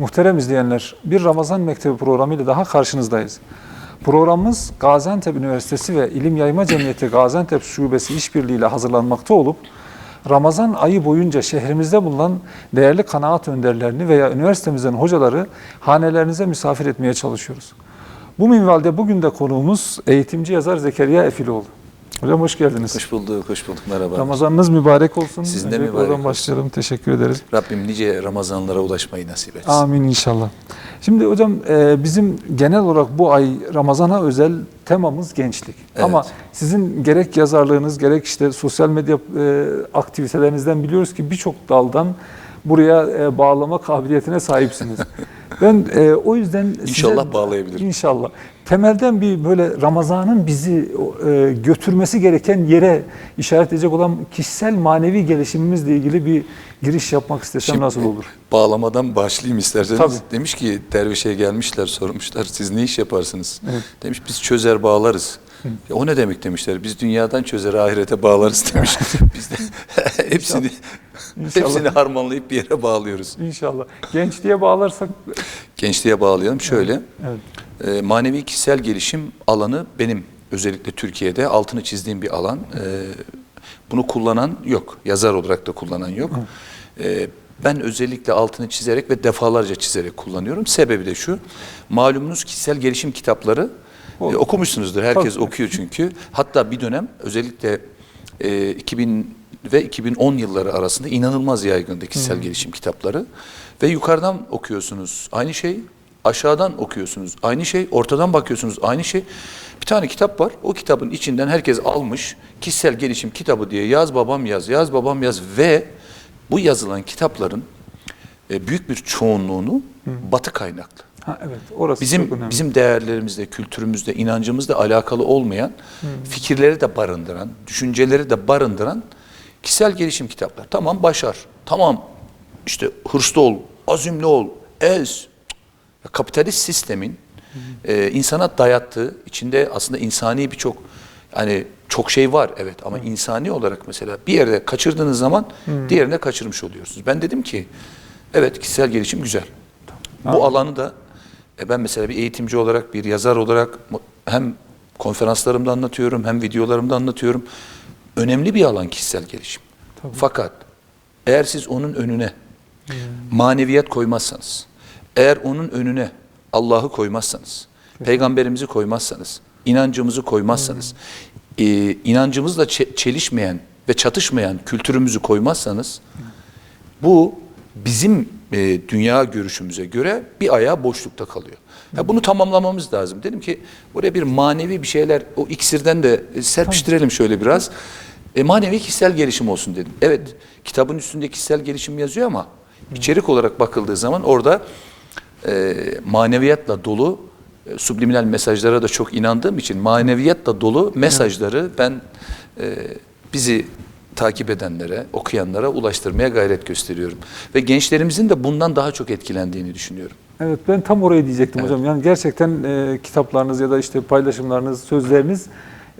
Muhterem izleyenler, bir Ramazan Mektebi programıyla daha karşınızdayız. Programımız Gaziantep Üniversitesi ve İlim Yayma Cemiyeti Gaziantep Şubesi işbirliğiyle hazırlanmakta olup Ramazan ayı boyunca şehrimizde bulunan değerli kanaat önderlerini veya üniversitemizden hocaları hanelerinize misafir etmeye çalışıyoruz. Bu minvalde bugün de konuğumuz eğitimci yazar Zekeriya Efiloğlu. Hocam hoş geldiniz. Hoş bulduk, hoş bulduk. Merhaba. Ramazanınız mübarek olsun. Sizin de Öncelikle mübarek olsun. başlayalım. Teşekkür ederiz. Rabbim nice Ramazanlara ulaşmayı nasip etsin. Amin inşallah. Şimdi hocam e, bizim genel olarak bu ay Ramazan'a özel temamız gençlik. Evet. Ama sizin gerek yazarlığınız gerek işte sosyal medya e, aktivitelerinizden biliyoruz ki birçok daldan buraya e, bağlama kabiliyetine sahipsiniz. ben o yüzden size- İnşallah bağlayabilirim. İnşallah. Temelden bir böyle Ramazan'ın bizi e, götürmesi gereken yere işaret edecek olan kişisel manevi gelişimimizle ilgili bir giriş yapmak istesem Şimdi nasıl olur? Bağlamadan başlayayım isterseniz. Tabii. Demiş ki dervişe gelmişler sormuşlar siz ne iş yaparsınız? Evet. Demiş biz çözer bağlarız. "Ya o ne demek demişler. Biz dünyadan çözer ahirete bağlarız demiş. biz de hepsini İnşallah. hepsini harmanlayıp bir yere bağlıyoruz. İnşallah. Gençliğe bağlarsak Gençliğe bağlayalım. Şöyle evet. E, manevi kişisel gelişim alanı benim özellikle Türkiye'de altını çizdiğim bir alan. E, bunu kullanan yok. Yazar olarak da kullanan yok. E, ben özellikle altını çizerek ve defalarca çizerek kullanıyorum. Sebebi de şu. Malumunuz kişisel gelişim kitapları e, okumuşsunuzdur. Herkes Tabii. okuyor çünkü. Hatta bir dönem özellikle e, 2000 ve 2010 yılları arasında inanılmaz yaygındı kişisel gelişim kitapları. Ve yukarıdan okuyorsunuz aynı şey, aşağıdan okuyorsunuz aynı şey, ortadan bakıyorsunuz aynı şey. Bir tane kitap var. O kitabın içinden herkes almış kişisel gelişim kitabı diye yaz babam yaz, yaz babam yaz ve bu yazılan kitapların e, büyük bir çoğunluğunu batı kaynaklı. Ha, evet. Orası Bizim bizim değerlerimizle, kültürümüzle, inancımızla alakalı olmayan, fikirleri de barındıran, düşünceleri de barındıran kişisel gelişim kitaplar. Tamam başar. Tamam işte hırslı ol, azimli ol, ez. Kapitalist sistemin e, insana dayattığı, içinde aslında insani birçok hani çok şey var evet ama insani olarak mesela bir yerde kaçırdığınız zaman diğerine kaçırmış oluyorsunuz. Ben dedim ki evet kişisel gelişim güzel. Bu alanı da e, ben mesela bir eğitimci olarak, bir yazar olarak hem konferanslarımda anlatıyorum, hem videolarımda anlatıyorum. Önemli bir alan kişisel gelişim. Fakat eğer siz onun önüne maneviyat koymazsanız, eğer onun önüne Allah'ı koymazsanız, peygamberimizi koymazsanız, inancımızı koymazsanız, e, inancımızla çe- çelişmeyen ve çatışmayan kültürümüzü koymazsanız, bu bizim e, dünya görüşümüze göre bir ayağı boşlukta kalıyor. Ya bunu tamamlamamız lazım. Dedim ki buraya bir manevi bir şeyler, o iksirden de e, serpiştirelim şöyle biraz. E, manevi kişisel gelişim olsun dedim. Evet, kitabın üstünde kişisel gelişim yazıyor ama içerik olarak bakıldığı zaman orada e, maneviyatla dolu, e, subliminal mesajlara da çok inandığım için maneviyatla dolu mesajları ben e, bizi takip edenlere, okuyanlara ulaştırmaya gayret gösteriyorum. Ve gençlerimizin de bundan daha çok etkilendiğini düşünüyorum. Evet ben tam orayı diyecektim hocam. Yani gerçekten e, kitaplarınız ya da işte paylaşımlarınız, sözleriniz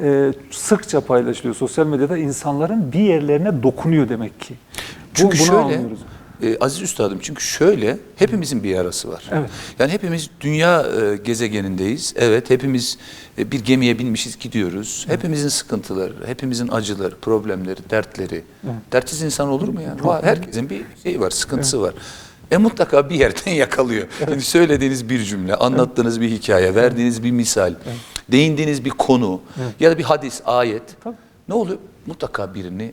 e, sıkça paylaşılıyor sosyal medyada. insanların bir yerlerine dokunuyor demek ki. Bu- Çünkü bunu şöyle, anlıyoruz. E, aziz üstadım çünkü şöyle hepimizin bir yarası var. Evet. Yani hepimiz dünya e, gezegenindeyiz. Evet hepimiz e, bir gemiye binmişiz gidiyoruz. Hepimizin sıkıntıları, hepimizin acıları, problemleri, dertleri. Dertsiz insan olur mu ya? Var, herkesin bir şeyi var, sıkıntısı var. E mutlaka bir yerden yakalıyor. Şimdi söylediğiniz bir cümle, anlattığınız bir hikaye, verdiğiniz bir misal, değindiğiniz bir konu ya da bir hadis, ayet. Tabii. Ne oluyor? Mutlaka birini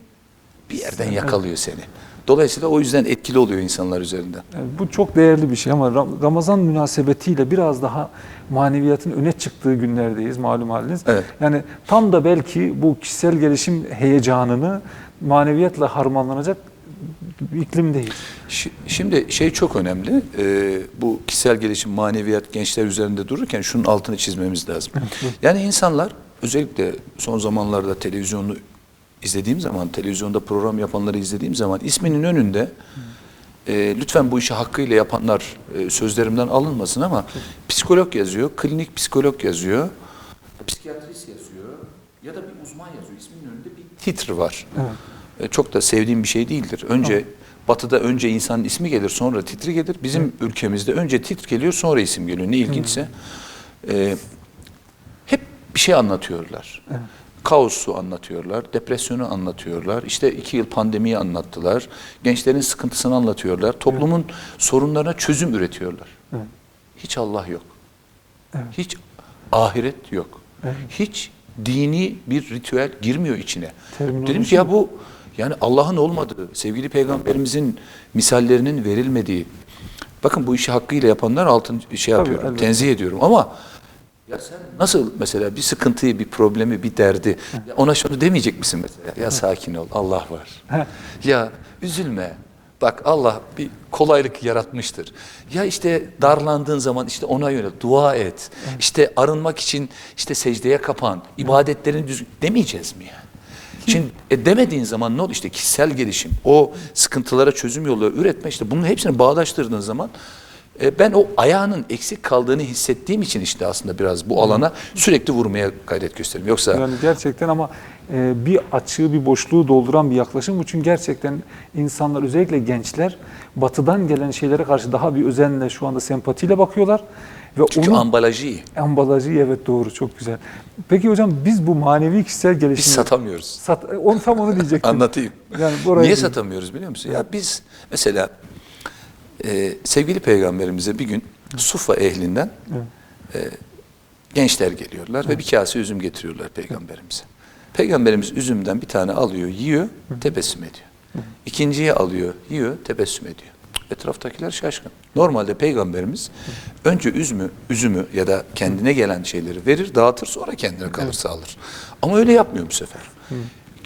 bir yerden yakalıyor seni. Dolayısıyla o yüzden etkili oluyor insanlar üzerinden. Yani bu çok değerli bir şey ama Ram- Ramazan münasebetiyle biraz daha maneviyatın öne çıktığı günlerdeyiz malum haliniz. Evet. Yani tam da belki bu kişisel gelişim heyecanını maneviyatla harmanlanacak iklimdeyiz. Şi- Şimdi şey çok önemli. Bu kişisel gelişim, maneviyat gençler üzerinde dururken şunun altını çizmemiz lazım. Yani insanlar özellikle son zamanlarda televizyonu izlediğim zaman, televizyonda program yapanları izlediğim zaman isminin önünde e, lütfen bu işi hakkıyla yapanlar e, sözlerimden alınmasın ama psikolog yazıyor, klinik psikolog yazıyor, psikiyatrist yazıyor, ya da bir uzman yazıyor. İsminin önünde bir titr var. Evet. E, Çok da sevdiğim bir şey değildir. Önce Batı'da önce insanın ismi gelir sonra titri gelir. Bizim ülkemizde önce titr geliyor sonra isim geliyor. Ne ilginçse. E, hep bir şey anlatıyorlar. Evet. Kaosu anlatıyorlar, depresyonu anlatıyorlar, işte iki yıl pandemiyi anlattılar, gençlerin sıkıntısını anlatıyorlar, toplumun sorunlarına çözüm üretiyorlar. Evet. Hiç Allah yok. Evet. Hiç ahiret yok. Evet. Hiç dini bir ritüel girmiyor içine. Terminoloji Dedim ki ya bu yani Allah'ın olmadığı, sevgili peygamberimizin misallerinin verilmediği. Bakın bu işi hakkıyla yapanlar altın şey Tabii, yapıyorum, elbette. tenzih ediyorum ama ya sen nasıl mesela bir sıkıntıyı, bir problemi, bir derdi ya ona şunu demeyecek misin mesela? Ya sakin ol, Allah var. Ya üzülme. Bak Allah bir kolaylık yaratmıştır. Ya işte darlandığın zaman işte ona yönel, dua et. İşte arınmak için işte secdeye kapan, ibadetlerini düzgün demeyeceğiz mi yani? Şimdi e, demediğin zaman ne olur işte kişisel gelişim, o sıkıntılara çözüm yolları üretme işte bunun hepsini bağdaştırdığın zaman e, ben o ayağının eksik kaldığını hissettiğim için işte aslında biraz bu alana sürekli vurmaya gayret gösteriyorum. Yoksa Yani gerçekten ama e, bir açığı, bir boşluğu dolduran bir yaklaşım bu. Çünkü gerçekten insanlar özellikle gençler batıdan gelen şeylere karşı daha bir özenle şu anda sempatiyle bakıyorlar. Ve çünkü onun ambalajı iyi. ambalajı evet doğru çok güzel. Peki hocam biz bu manevi kişisel Biz gelişimi satamıyoruz. sat, onu tam onu diyecektim. Anlatayım. Yani burayı Niye satamıyoruz biliyor musun? Ya biz mesela e, sevgili peygamberimize bir gün Sufa ehlinden e, gençler geliyorlar ve bir kase üzüm getiriyorlar peygamberimize. Peygamberimiz üzümden bir tane alıyor, yiyor, tebessüm ediyor. İkinciyi alıyor, yiyor, tebessüm ediyor. Etraftakiler şaşkın. Normalde peygamberimiz önce üzümü, üzümü ya da kendine gelen şeyleri verir, dağıtır sonra kendine kalırsa alır. Ama öyle yapmıyor bu sefer.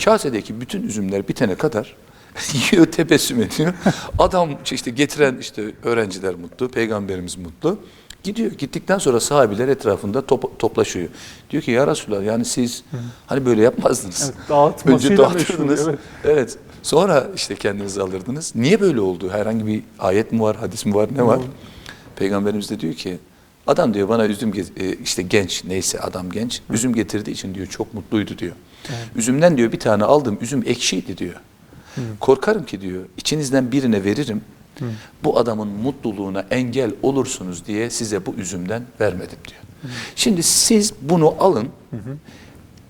Kasedeki bütün üzümler bitene kadar yiyor, tebessüm ediyor. Adam işte getiren işte öğrenciler mutlu, peygamberimiz mutlu. Gidiyor. Gittikten sonra sahabiler etrafında top- toplaşıyor. Diyor ki ya Resulallah yani siz hani böyle yapmazdınız. Evet, Önce dağıtırdınız. meşhur, Evet. evet. Sonra işte kendinizi alırdınız. Niye böyle oldu? Herhangi bir ayet mi var, hadis mi var, ne var? Peygamberimiz de diyor ki adam diyor bana üzüm e, işte genç neyse adam genç üzüm getirdiği için diyor çok mutluydu diyor. Üzümden diyor bir tane aldım üzüm ekşiydi diyor. Korkarım ki diyor içinizden birine veririm. Bu adamın mutluluğuna engel olursunuz diye size bu üzümden vermedim diyor. Şimdi siz bunu alın.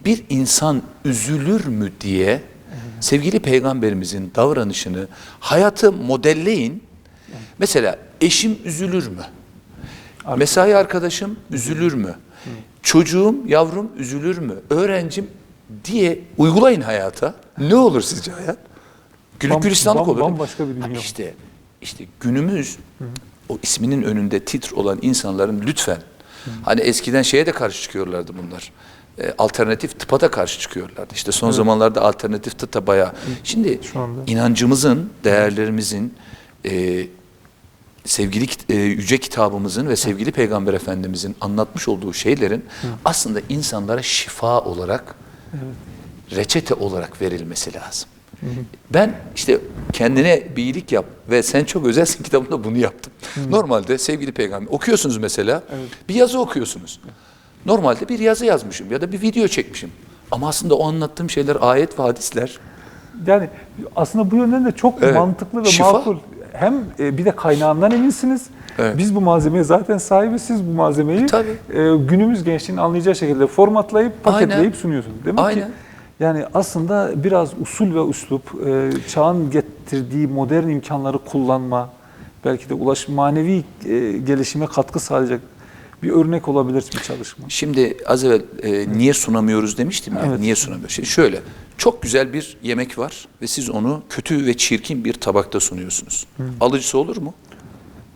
Bir insan üzülür mü diye sevgili peygamberimizin davranışını hayatı modelleyin. Mesela eşim üzülür mü? Mesai arkadaşım üzülür mü? Çocuğum, yavrum üzülür mü? Öğrencim diye uygulayın hayata. Ne olur sizce hayat? Güllük Bam- gülistanlık bam- olur. bambaşka bir dünya. İşte, işte günümüz o isminin önünde titr olan insanların lütfen hani eskiden şeye de karşı çıkıyorlardı bunlar. E, alternatif tıpa da karşı çıkıyorlardı. İşte son zamanlarda alternatif tıpa bayağı. Şimdi Şu anda. inancımızın, değerlerimizin, e, sevgili e, yüce kitabımızın ve sevgili peygamber efendimizin anlatmış olduğu şeylerin aslında insanlara şifa olarak reçete olarak verilmesi lazım. Ben işte kendine bir iyilik yap ve sen çok özelsin kitabında bunu yaptım. Normalde sevgili peygamber okuyorsunuz mesela bir yazı okuyorsunuz. Normalde bir yazı yazmışım ya da bir video çekmişim. Ama aslında o anlattığım şeyler ayet ve hadisler. Yani aslında bu yönden de çok Evet. mantıklı ve Şifa. makul. Hem e, bir de kaynağından eminsiniz. Evet. Biz bu malzemeye zaten sahibiz. Siz bu malzemeyi Tabii. e, günümüz gençliğinin anlayacağı şekilde formatlayıp paketleyip Aynen. sunuyorsunuz. Demek Aynen. ki yani aslında biraz usul ve üslup, e, çağın getirdiği modern imkanları kullanma, belki de ulaş manevi e, gelişime katkı sağlayacak bir örnek olabilir bir çalışma. Şimdi az evvel e, niye sunamıyoruz demiştim ya. Evet. Niye sunamıyoruz? Şimdi şöyle çok güzel bir yemek var ve siz onu kötü ve çirkin bir tabakta sunuyorsunuz. Alıcısı olur mu?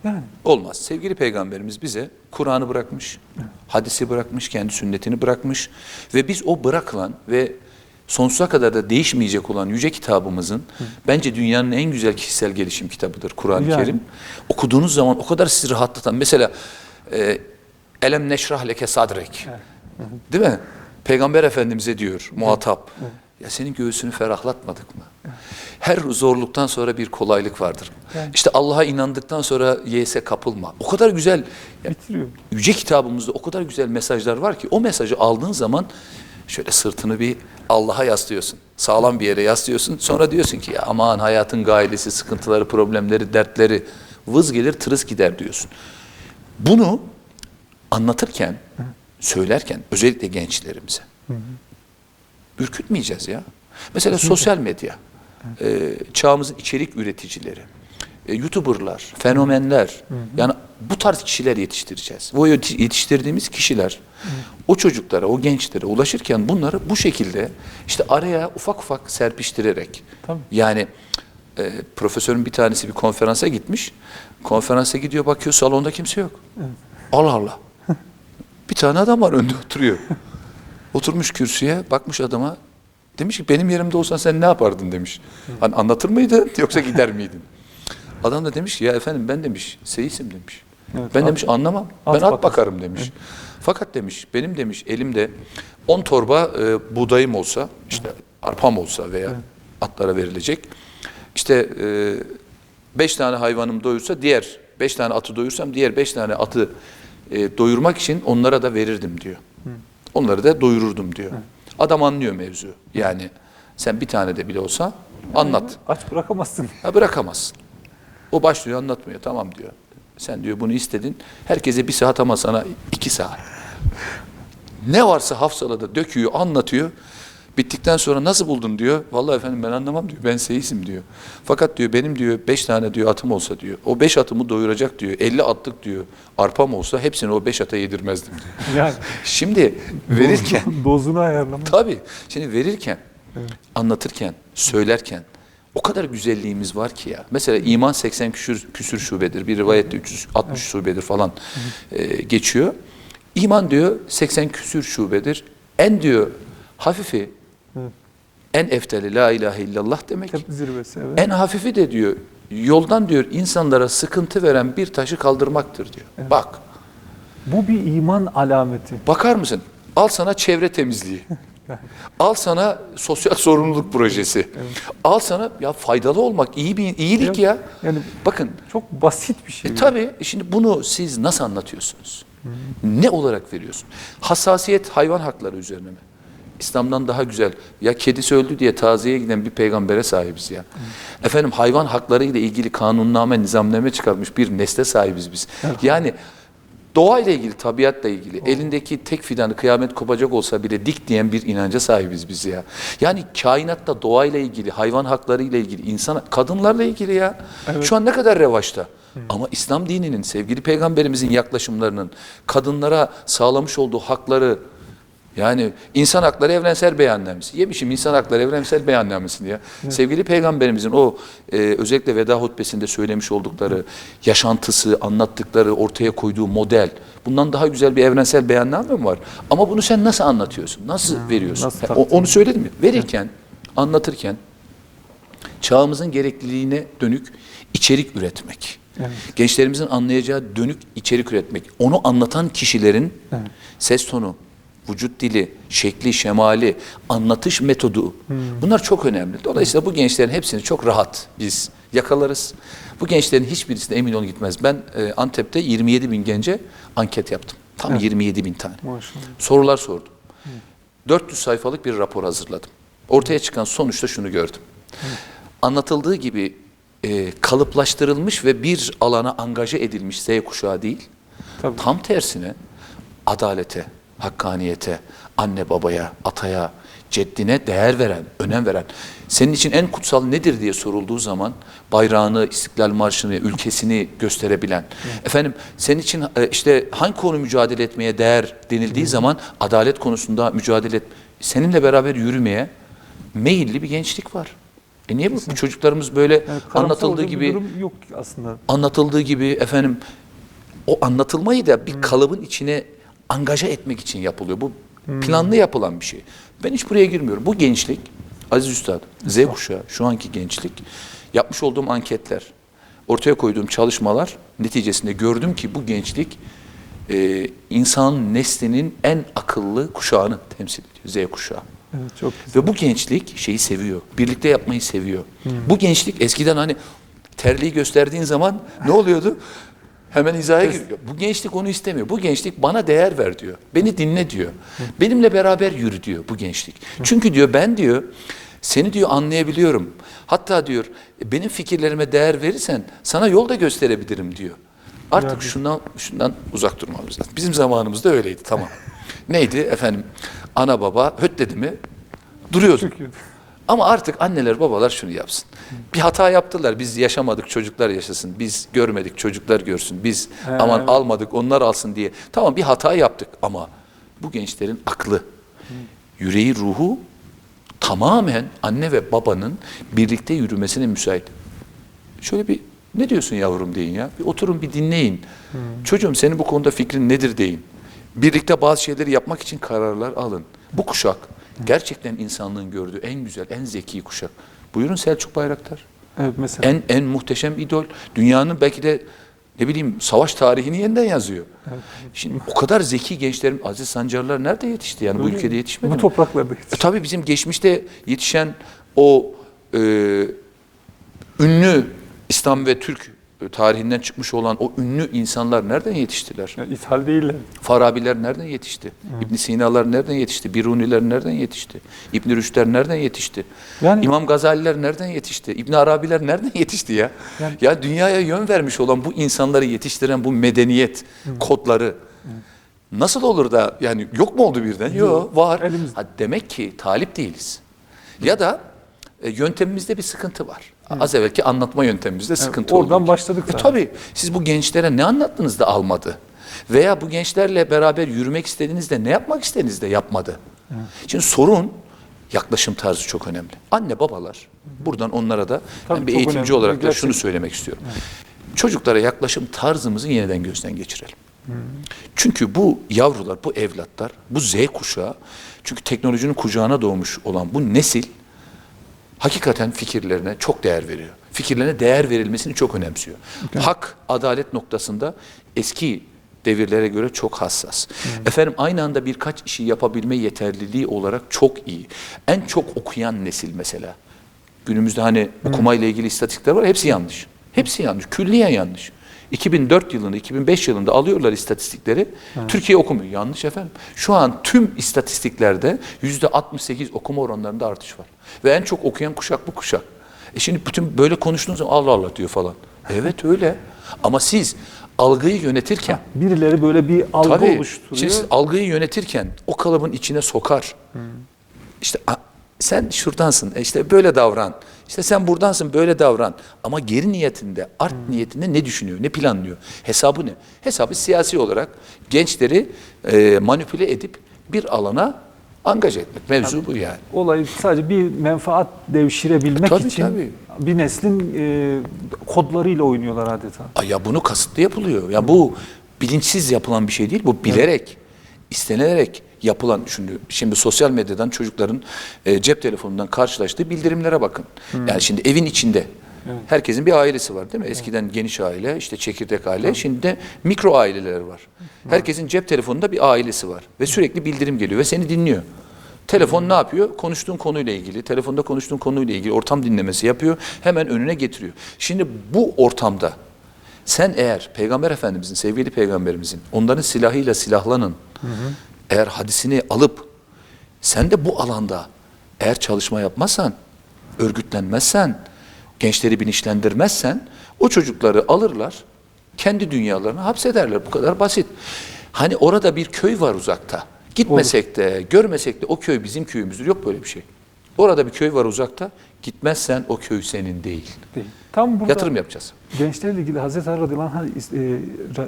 Yani Olmaz. Sevgili peygamberimiz bize Kur'an'ı bırakmış, hadisi bırakmış, kendi sünnetini bırakmış ve biz o bırakılan ve sonsuza kadar da değişmeyecek olan yüce kitabımızın bence dünyanın en güzel kişisel gelişim kitabıdır Kur'an-ı Yani. Kerim. Okuduğunuz zaman o kadar sizi rahatlatan. Mesela e, Elem neşrah leke sadrek. Değil mi? Peygamber Efendimiz'e diyor muhatap. Ya senin göğsünü ferahlatmadık mı? Her zorluktan sonra bir kolaylık vardır. Yani. İşte Allah'a inandıktan sonra yese kapılma. O kadar güzel, ya bitiriyor. yüce kitabımızda o kadar güzel mesajlar var ki o mesajı aldığın zaman Şöyle sırtını bir Allah'a yaslıyorsun. Sağlam bir yere yaslıyorsun. Sonra diyorsun ki ya aman hayatın gailesi, sıkıntıları, problemleri, dertleri vız gelir tırıs gider diyorsun. Bunu anlatırken, söylerken özellikle gençlerimize ürkütmeyeceğiz ya. Mesela sosyal medya, e, çağımızın içerik üreticileri, e, YouTuber'lar, fenomenler, yani bu tarz kişiler yetiştireceğiz. Bu yeti- yetiştirdiğimiz kişiler o çocuklara, o gençlere ulaşırken bunları bu şekilde işte araya ufak ufak serpiştirerek, Tabii. yani e, profesörün bir tanesi bir konferansa gitmiş, konferansa gidiyor bakıyor salonda kimse yok. Allah Allah. bir tane adam var önde oturuyor. Oturmuş kürsüye, bakmış adama. Demiş ki benim yerimde olsan sen ne yapardın demiş. Hani anlatır mıydın yoksa gider miydin? Adam da demiş ki ya efendim ben demiş seisim demiş. Evet, ben at- demiş anlamam. at ben at bakarsın. bakarım demiş. Fakat demiş benim demiş elimde 10 torba e, buğdayım olsa işte arpam olsa veya atlara verilecek. İşte 5 tane hayvanım doyursa diğer 5 tane atı doyursam diğer 5 tane atı e, doyurmak için onlara da verirdim diyor. Onları da doyururdum diyor. Adam anlıyor mevzu. Yani sen bir tane de bile olsa anlat. Aç bırakamazsın. Ha bırakamazsın. O başlıyor anlatmıyor. Tamam diyor. Sen diyor bunu istedin. Herkese bir saat ama sana iki saat. Ne varsa hafsalada döküyor, anlatıyor. Bittikten sonra nasıl buldun diyor. Vallahi efendim ben anlamam diyor. Ben seisim diyor. Fakat diyor benim diyor beş tane diyor atım olsa diyor. O beş atımı doyuracak diyor. 50 atlık diyor. Arpam olsa hepsini o beş ata yedirmezdim diyor. Yani Şimdi verirken dozunu ayarlama. Tabii. Şimdi verirken, anlatırken, söylerken o kadar güzelliğimiz var ki ya. Mesela iman 80 küsür, küsür şubedir. Bir rivayette 360 şubedir falan e, geçiyor. İman diyor 80 küsür şubedir. En diyor hafifi, Evet. en efteli la ilahe illallah demek. Hep zirvesi evet. En hafifi de diyor yoldan diyor insanlara sıkıntı veren bir taşı kaldırmaktır diyor. Bak. Bu bir iman alameti. Bakar mısın? Al sana çevre temizliği. Al sana sosyal sorumluluk projesi. Al sana ya faydalı olmak, iyi bir iyilik Evet. ya. Yani Bakın çok basit bir şey. e, tabii şimdi bunu siz nasıl anlatıyorsunuz? Ne olarak veriyorsun? Hassasiyet hayvan hakları üzerine mi? İslam'dan daha güzel. Ya kedisi öldü diye taziyeye giden bir peygambere sahibiz ya. Efendim hayvan hakları ile ilgili kanunname, nizamname çıkarmış bir nesle sahibiz biz. Yani doğayla ilgili, tabiatla ilgili, elindeki tek fidanı kıyamet kopacak olsa bile dik diyen bir inanca sahibiz biz ya. Yani kainatta doğayla ilgili, hayvan hakları ile ilgili, insan, kadınlarla ilgili ya. Şu an ne kadar revaçta. Ama İslam dininin, sevgili peygamberimizin yaklaşımlarının kadınlara sağlamış olduğu hakları, yani insan hakları evrensel beyannamesi. Yemişim insan hakları evrensel beyannamesini ya. Sevgili peygamberimizin o e, özellikle veda hutbesinde söylemiş oldukları, yaşantısı, anlattıkları, ortaya koyduğu model. Bundan daha güzel bir evrensel beyanname mi var? Ama bunu sen nasıl anlatıyorsun? Nasıl veriyorsun? nasıl o- onu söyledim mi? Verirken, anlatırken çağımızın gerekliliğine dönük içerik üretmek. Evet. Gençlerimizin anlayacağı dönük içerik üretmek. Onu anlatan kişilerin Evet. ses tonu, vücut dili, şekli, şemali, anlatış metodu bunlar çok önemli. Dolayısıyla bu gençlerin hepsini çok rahat biz yakalarız. Bu gençlerin hiçbirisine emin olun gitmez. Ben e, Antep'te 27 bin gence anket yaptım. Tam Evet. 27 bin tane. Maşallah. Sorular sordum. 400 sayfalık bir rapor hazırladım. Ortaya çıkan sonuçta şunu gördüm. Anlatıldığı gibi e, kalıplaştırılmış ve bir alana angaje edilmiş Z kuşağı değil. Tabii. Tam tersine adalete, hakkaniyete, anne babaya, ataya, ceddine değer veren, önem veren. Senin için en kutsal nedir diye sorulduğu zaman bayrağını, İstiklal Marşı'nı, ülkesini gösterebilen. Efendim senin için e, işte hangi konu mücadele etmeye değer denildiği zaman adalet konusunda mücadele et, seninle beraber yürümeye meyilli bir gençlik var. E niye bu, bu çocuklarımız böyle Yani anlatıldığı gibi yok aslında. anlatıldığı gibi efendim o anlatılmayı da bir kalıbın içine angaja etmek için yapılıyor. Bu planlı yapılan bir şey. Ben hiç buraya girmiyorum. Bu gençlik, Aziz Üstad, Z kuşağı, şu anki gençlik, yapmış olduğum anketler, ortaya koyduğum çalışmalar neticesinde gördüm ki bu gençlik e, insan neslinin en akıllı kuşağını temsil ediyor. Z kuşağı. Evet, çok güzel. Ve bu gençlik şeyi seviyor. Birlikte yapmayı seviyor. Bu gençlik eskiden hani terliği gösterdiğin zaman ne oluyordu? Hemen hizaya giriyor. Bu gençlik onu istemiyor. Bu gençlik bana değer ver diyor. Beni dinle diyor. Benimle beraber yürü diyor bu gençlik. Çünkü diyor ben diyor seni diyor anlayabiliyorum. Hatta diyor benim fikirlerime değer verirsen sana yol da gösterebilirim diyor. Artık şundan şundan uzak durmamız lazım. Bizim zamanımızda öyleydi tamam. Neydi efendim? Ana baba höt dedi mi duruyordu. Ama artık anneler babalar şunu yapsın. Bir hata yaptılar. Biz yaşamadık çocuklar yaşasın. Biz görmedik çocuklar görsün. Biz He, aman evet. almadık onlar alsın diye. Tamam bir hata yaptık ama bu gençlerin aklı, yüreği, ruhu tamamen anne ve babanın birlikte yürümesine müsait. Şöyle bir ne diyorsun yavrum deyin ya. Bir oturun bir dinleyin. Çocuğum senin bu konuda fikrin nedir deyin. Birlikte bazı şeyleri yapmak için kararlar alın. Bu kuşak gerçekten insanlığın gördüğü en güzel, en zeki kuşak. Buyurun Selçuk Bayraktar. evet mesela En en muhteşem idol. Dünyanın belki de ne bileyim savaş tarihini yeniden yazıyor. Şimdi o kadar zeki gençlerim Aziz Sancarlar nerede yetişti? Yani bu Öyle ülkede mi? yetişmedi bu mi? topraklarda E yetişti. tabii bizim geçmişte yetişen o e, ünlü İslam ve Türk e, tarihinden çıkmış olan o ünlü insanlar nereden yetiştiler? Yani ithal değiller. Farabiler nereden yetişti? İbn Sina'lar nereden yetişti? Biruniler nereden yetişti? İbn Rüşdler nereden yetişti? Yani- İmam Gazaliler nereden yetişti? İbn Arabiler nereden yetişti ya? Yani- ya dünyaya yön vermiş olan bu insanları yetiştiren bu medeniyet kodları nasıl olur da yani yok mu oldu birden? Yok var. Elimizde. Ha, demek ki talip değiliz. Ya da e, yöntemimizde bir sıkıntı var. Az evvelki anlatma yöntemimizde sıkıntı oradan olduğu için. başladık E, zaten. tabii siz bu gençlere ne anlattınız da almadı? Veya bu gençlerle beraber yürümek istediğinizde ne yapmak istediğinizde yapmadı? Şimdi sorun yaklaşım tarzı çok önemli. Anne babalar buradan onlara da Tabii ben bir çok eğitimci önemli. olarak da şunu söylemek istiyorum. Çocuklara yaklaşım tarzımızı yeniden gözden geçirelim. Çünkü bu yavrular, bu evlatlar, bu Z kuşağı, çünkü teknolojinin kucağına doğmuş olan bu nesil hakikaten fikirlerine çok değer veriyor. Fikirlerine değer verilmesini çok önemsiyor. Hak, adalet noktasında eski devirlere göre çok hassas. Efendim aynı anda birkaç işi yapabilme yeterliliği olarak çok iyi. En çok okuyan nesil mesela. Günümüzde hani okumayla ilgili istatistikler var. Hepsi yanlış. Hepsi yanlış. Külliyen yanlış. 2004 yılında, 2005 yılında alıyorlar istatistikleri. Türkiye okumuyor. Yanlış efendim. Şu an tüm istatistiklerde yüzde 68 okuma oranlarında artış var. Ve en çok okuyan kuşak bu kuşak. E şimdi bütün böyle konuştuğunuz zaman Allah Allah diyor falan. Evet öyle. Ama siz algıyı yönetirken Birileri böyle bir algı Tabii. oluşturuyor. Şimdi siz algıyı yönetirken o kalıbın içine sokar. İşte a- sen şuradansın, e işte böyle davran. İşte sen buradansın, böyle davran. Ama geri niyetinde, art niyetinde ne düşünüyor, ne planlıyor? Hesabı ne? Hesabı siyasi olarak gençleri e, manipüle edip bir alana angaj etmek. Mevzu bu yani. Olay sadece bir menfaat devşirebilmek Tabii, için tabii. bir neslin e, kodlarıyla oynuyorlar adeta. Ay Ya bunu kasıtlı yapılıyor. Ya bu bilinçsiz yapılan bir şey değil. Bu bilerek, istenilerek yapılan. Şimdi, şimdi sosyal medyadan çocukların e, cep telefonundan karşılaştığı bildirimlere bakın. Yani şimdi evin içinde. Herkesin bir ailesi var değil mi? Eskiden geniş aile, işte çekirdek aile, şimdi de mikro aileler var. Herkesin cep telefonunda bir ailesi var ve sürekli bildirim geliyor ve seni dinliyor. Telefon ne yapıyor? Konuştuğun konuyla ilgili, telefonda konuştuğun konuyla ilgili ortam dinlemesi yapıyor. Hemen önüne getiriyor. Şimdi bu ortamda sen eğer Peygamber Efendimizin, sevgili Peygamberimizin onların silahıyla silahlanın. Eğer hadisini alıp sen de bu alanda eğer çalışma yapmazsan, örgütlenmezsen, gençleri bilinçlendirmezsen o çocukları alırlar, kendi dünyalarına hapsederler. Bu kadar basit. Hani orada bir köy var uzakta. Gitmesek de, görmesek de o köy bizim köyümüzdür. Yok böyle bir şey. Orada bir köy var uzakta. Gitmezsen o köy senin değil. Değil. Tam burada Yatırım yapacağız. gençlerle ilgili Hazreti Ali radıyallahu anh e,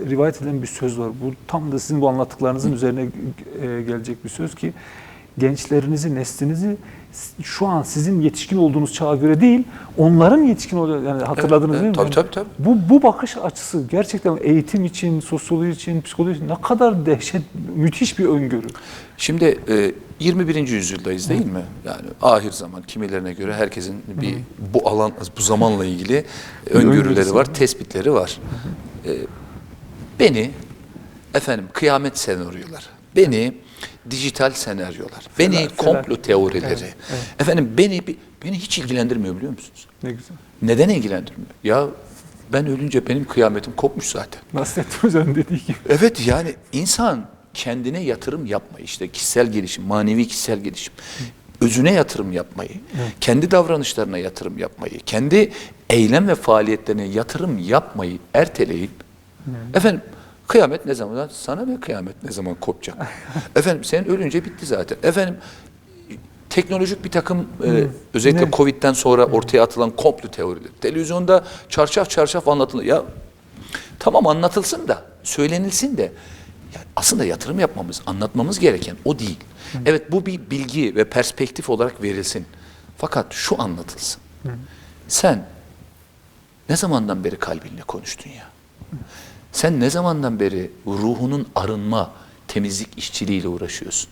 rivayet edilen bir söz var. Bu tam da sizin bu anlattıklarınızın üzerine e, gelecek bir söz ki gençlerinizi, neslinizi şu an sizin yetişkin olduğunuz çağa göre değil, onların yetişkin olduğu yani hatırladınız evet. değil mi? Tabii, tabii, tabii. Bu bu bakış açısı gerçekten eğitim için, sosyoloji için, psikoloji için ne kadar dehşet, müthiş bir öngörü. Şimdi e, 21. yüzyıldayız değil mi? Yani ahir zaman kimilerine göre herkesin bir bu alan bu zamanla ilgili öngörüleri var, tespitleri var. E, beni efendim kıyamet senaryoları, beni dijital senaryolar, beni Fener- komplo fener. teorileri, Evet, evet. efendim beni beni hiç ilgilendirmiyor biliyor musunuz? Ne güzel. Neden ilgilendirmiyor? Ya Ben ölünce benim kıyametim kopmuş zaten. Nasrettin Hoca'nın dediği gibi. Evet yani insan kendine yatırım yapmayı işte kişisel gelişim, manevi kişisel gelişim. Özüne yatırım yapmayı, kendi davranışlarına yatırım yapmayı, kendi eylem ve faaliyetlerine yatırım yapmayı erteleyip efendim kıyamet ne zaman? Sana ne kıyamet ne zaman kopacak? efendim sen ölünce bitti zaten. Efendim teknolojik bir takım e, özellikle Ne? Covid'den sonra ortaya atılan komplo teorileri. Televizyonda çarşaf çarşaf anlatılıyor. Ya tamam anlatılsın da söylenilsin de ya aslında yatırım yapmamız, anlatmamız gereken o değil. Evet bu bir bilgi ve perspektif olarak verilsin. Fakat şu anlatılsın. Sen ne zamandan beri kalbinle konuştun ya? Sen ne zamandan beri ruhunun arınma, temizlik işçiliğiyle uğraşıyorsun?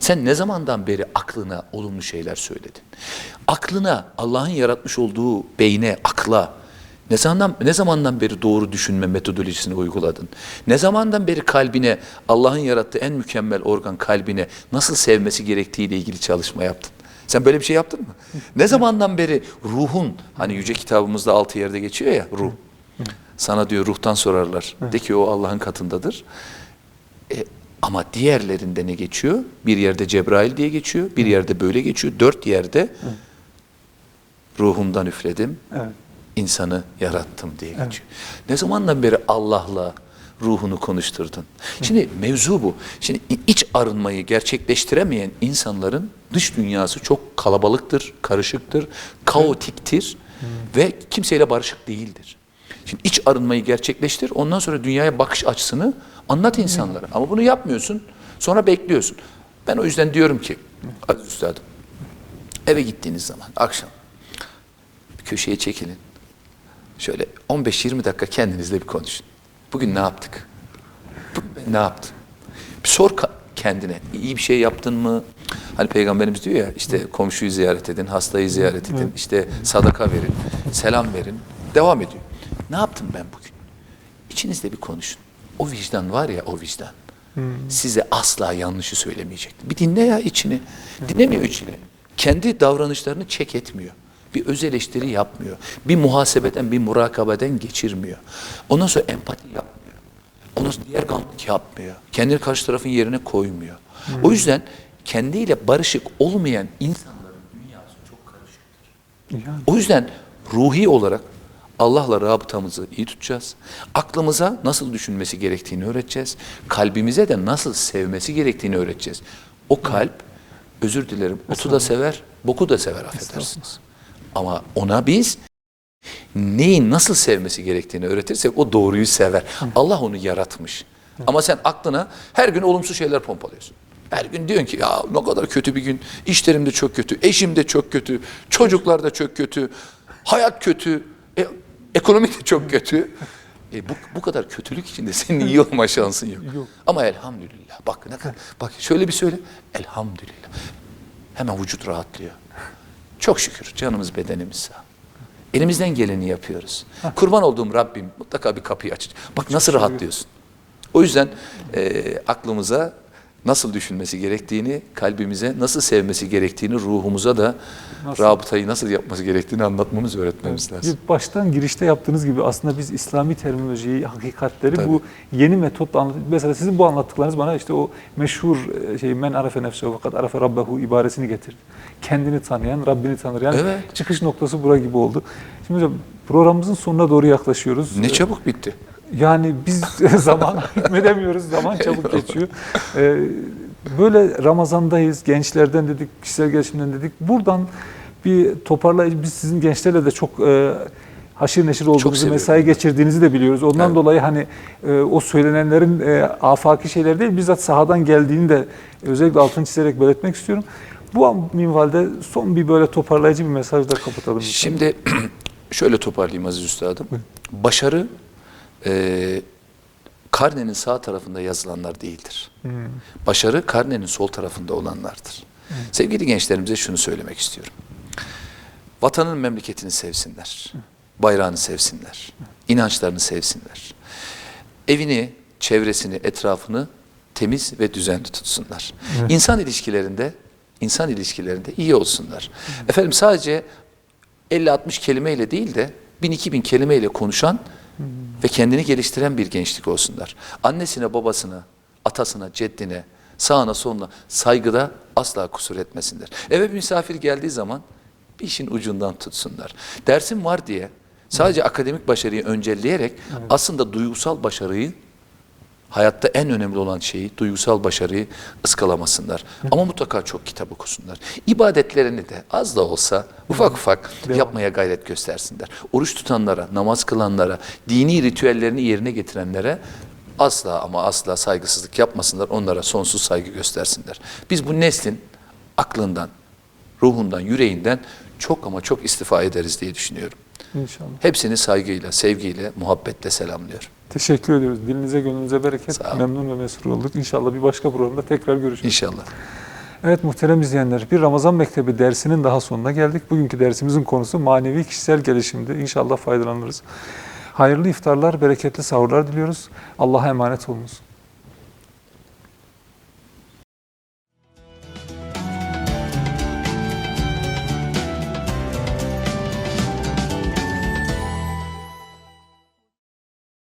Sen ne zamandan beri aklına olumlu şeyler söyledin? Aklına, Allah'ın yaratmış olduğu beyne, akla ne zamandan, ne zamandan beri doğru düşünme metodolojisini uyguladın? Ne zamandan beri kalbine, Allah'ın yarattığı en mükemmel organ kalbine nasıl sevmesi gerektiğiyle ilgili çalışma yaptın? Sen böyle bir şey yaptın mı? Ne zamandan beri ruhun, hani yüce kitabımızda altı yerde geçiyor ya ruh. Sana diyor ruhtan sorarlar. De ki o Allah'ın katındadır. E, ama diğerlerinde ne geçiyor? Bir yerde Cebrail diye geçiyor, bir yerde böyle geçiyor. Dört yerde ruhumdan üfledim, Evet. insanı yarattım diye geçiyor. Ne zamandan beri Allah'la ruhunu konuşturdun? Şimdi mevzu bu. Şimdi iç arınmayı gerçekleştiremeyen insanların dış dünyası çok kalabalıktır, karışıktır, kaotiktir ve kimseyle barışık değildir. Şimdi iç arınmayı gerçekleştir, ondan sonra dünyaya bakış açısını anlat insanlara. Ama bunu yapmıyorsun, sonra bekliyorsun. Ben o yüzden diyorum ki, aziz üstadım, eve gittiğiniz zaman akşam bir köşeye çekilin. Şöyle 15-20 dakika kendinizle bir konuşun. Bugün ne yaptık? Bugün ne yaptım? Bir sor kendine. İyi bir şey yaptın mı? Hani peygamberimiz diyor ya işte komşuyu ziyaret edin, hastayı ziyaret edin, işte sadaka verin, selam verin. Devam ediyor. Ne yaptım ben bugün? İçinizde bir konuşun. O vicdan var ya o vicdan. Size asla yanlışı söylemeyecek. Bir dinle ya içini. Dinlemiyor içini. Kendi davranışlarını çek etmiyor. Bir öz eleştiri yapmıyor. Bir muhasebeden, bir murakabeden geçirmiyor. Ondan sonra empati yapmıyor. Ondan sonra diğer gamlık yapmıyor. Kendini karşı tarafın yerine koymuyor. O yüzden kendiyle barışık olmayan insanların dünyası çok karışık. Yani. O yüzden ruhi olarak Allah'la rabıtamızı iyi tutacağız. Aklımıza nasıl düşünmesi gerektiğini öğreteceğiz. Kalbimize de nasıl sevmesi gerektiğini öğreteceğiz. O kalp, özür dilerim, otu da sever, boku da sever affedersiniz. Ama ona biz neyi nasıl sevmesi gerektiğini öğretirsek o doğruyu sever. Allah onu yaratmış. Ama sen aklına her gün olumsuz şeyler pompalıyorsun. Her gün diyorsun ki ya ne kadar kötü bir gün. İşlerim de çok kötü, eşim de çok kötü, çocuklar da çok kötü, hayat kötü, ekonomi de çok kötü. E, bu, bu kadar kötülük içinde senin iyi olma şansın yok. Yok. Ama elhamdülillah. Bak ne kadar, bak şöyle bir söyle. Elhamdülillah. Hemen vücut rahatlıyor. Çok şükür canımız bedenimiz sağ. Elimizden geleni yapıyoruz. Kurban olduğum Rabbim mutlaka bir kapıyı açacak. Bak nasıl rahatlıyorsun. O yüzden e, aklımıza nasıl düşünmesi gerektiğini, kalbimize nasıl sevmesi gerektiğini, ruhumuza da Nasıl? rabıtayı nasıl yapması gerektiğini anlatmamız, öğretmemiz lazım. Bir baştan girişte yaptığınız gibi aslında biz İslami terminolojiyi, hakikatleri Tabii. bu yeni metotla anlat. Mesela sizin bu anlattıklarınız bana işte o meşhur e, şey men arefe nefsehu fakat arefe rabbehu ibaresini getirdi. Kendini tanıyan Rabbini tanır. Yani Evet. çıkış noktası bura gibi oldu. Şimdi hocam programımızın sonuna doğru yaklaşıyoruz. Ne Ee, çabuk bitti. Yani biz zaman hükmedemiyoruz, zaman çabuk geçiyor. Ee, böyle Ramazan'dayız, gençlerden dedik, kişisel gelişimden dedik. Buradan bir toparlayıcı, biz sizin gençlerle de çok e, haşir neşir olduğunuzu, mesai geçirdiğinizi de biliyoruz. Ondan Evet. dolayı hani e, o söylenenlerin e, afaki şeyler değil, bizzat sahadan geldiğini de özellikle altını çizerek belirtmek istiyorum. Bu minvalde son bir böyle toparlayıcı bir mesajla kapatalım. Şimdi şöyle toparlayayım Aziz Üstadım. Başarı e, karnenin sağ tarafında yazılanlar değildir. Hmm. Başarı karnenin sol tarafında olanlardır. Sevgili gençlerimize şunu söylemek istiyorum. Vatanın memleketini sevsinler. Bayrağını sevsinler. inançlarını sevsinler. Evini, çevresini, etrafını temiz ve düzenli tutsunlar. İnsan ilişkilerinde insan ilişkilerinde iyi olsunlar. Efendim sadece 50-60 kelimeyle değil de bin iki bin kelimeyle konuşan ve kendini geliştiren bir gençlik olsunlar. Annesine, babasına, atasına, ceddine, sağına, soluna saygıda asla kusur etmesinler. Eve bir misafir geldiği zaman bir işin ucundan tutsunlar. Dersim var diye sadece akademik başarıyı öncelleyerek aslında duygusal başarıyı hayatta en önemli olan şeyi, duygusal başarıyı ıskalamasınlar. Ama mutlaka çok kitap okusunlar. İbadetlerini de az da olsa ufak ufak Devam. yapmaya gayret göstersinler. Oruç tutanlara, namaz kılanlara, dini ritüellerini yerine getirenlere asla ama asla saygısızlık yapmasınlar. Onlara sonsuz saygı göstersinler. Biz bu neslin aklından, ruhundan, yüreğinden çok ama çok istifa ederiz diye düşünüyorum. İnşallah. Hepsini saygıyla, sevgiyle, muhabbetle selamlıyorum. Teşekkür ediyoruz. Dilinize gönlünüze bereket. Memnun ve mesur olduk. İnşallah bir başka programda tekrar görüşürüz. İnşallah. Evet muhterem izleyenler, bir Ramazan Mektebi dersinin daha sonuna geldik. Bugünkü dersimizin konusu manevi kişisel gelişimdi. İnşallah faydalanırız. Hayırlı iftarlar, bereketli sahurlar diliyoruz. Allah'a emanet olunuz.